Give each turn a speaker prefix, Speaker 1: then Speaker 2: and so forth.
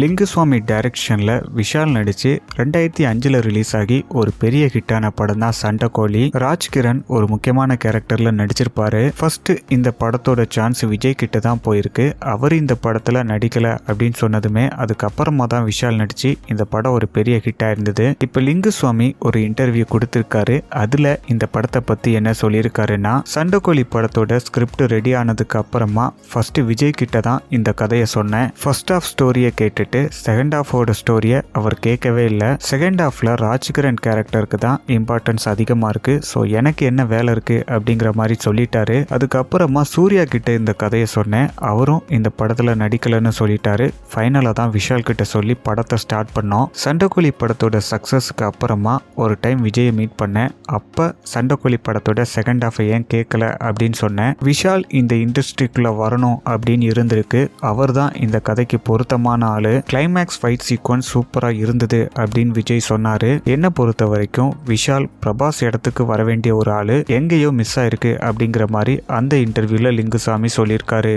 Speaker 1: லிங்குசுவாமி டைரக்ஷனில் விஷால் நடித்து ரெண்டாயிரத்தி அஞ்சில் ரிலீஸ் ஆகி ஒரு பெரிய ஹிட்டான படம் தான் சண்டைக்கோழி. ராஜ்கிரண் ஒரு முக்கியமான கேரக்டரில் நடிச்சிருப்பாரு. ஃபர்ஸ்ட் இந்த படத்தோட சான்ஸ் விஜய் கிட்ட தான் போயிருக்கு. அவர் இந்த படத்தில் நடிக்கலை அப்படின்னு சொன்னதுமே அதுக்கப்புறமா தான் விஷால் நடித்து இந்த படம் ஒரு பெரிய ஹிட்டாக இருந்தது இப்போ லிங்குசுவாமி ஒரு இன்டர்வியூ கொடுத்துருக்காரு. அதில் இந்த படத்தை பற்றி என்ன சொல்லியிருக்காருன்னா சண்டைக்கோழி படத்தோட ஸ்கிரிப்ட் ரெடி ஆனதுக்கு அப்புறமா ஃபர்ஸ்ட் விஜய் கிட்ட தான் இந்த கதையை சொன்னேன். ஃபர்ஸ்ட் ஆஃப் ஸ்டோரியை கேட்டுட்டு செகண்ட் ஆஃபோட ஸ்டோரியை அவர் கேட்கவே இல்லை. செகண்ட் ஆஃபில் ராஜ்கிரண் கேரக்டருக்கு தான் இம்பார்ட்டன்ஸ் அதிகமாக இருக்குது ஸோ எனக்கு என்ன வேலை இருக்குது அப்படிங்கிற மாதிரி சொல்லிட்டாரு. அதுக்கப்புறமா சூர்யா கிட்ட இந்த கதையை சொன்னேன். அவரும் இந்த படத்தில் நடிக்கலைன்னு சொல்லிட்டாரு. ஃபைனலாக தான் விஷால் கிட்ட சொல்லி படத்தை ஸ்டார்ட் பண்ணோம். சண்டைக்கோழி படத்தோட சக்ஸஸ்க்கு அப்புறமா ஒரு டைம் விஜயை மீட் பண்ணேன். அப்போ சண்டைக்கோழி படத்தோட செகண்ட் ஆஃபை ஏன் கேட்கல அப்படின்னு சொன்னேன். விஷால் இந்த இண்டஸ்ட்ரிக்குள்ளே வரணும் அப்படின்னு இருந்திருக்கு. அவர் தான் இந்த கதைக்கு பொருத்தமான ஆளு. கிளைமேக்ஸ் ஃபைட் சீக்வன்ஸ் சூப்பராக இருந்தது அப்படின்னு விஜய் சொன்னாரு. என்னை பொறுத்த வரைக்கும் விஷால் பிரபாஸ் இடத்துக்கு வர வேண்டிய ஒரு ஆளு எங்கேயோ மிஸ் ஆயிருக்கு அப்படிங்கிற மாதிரி அந்த இன்டர்வியூல லிங்குசாமி சொல்லியிருக்காரு.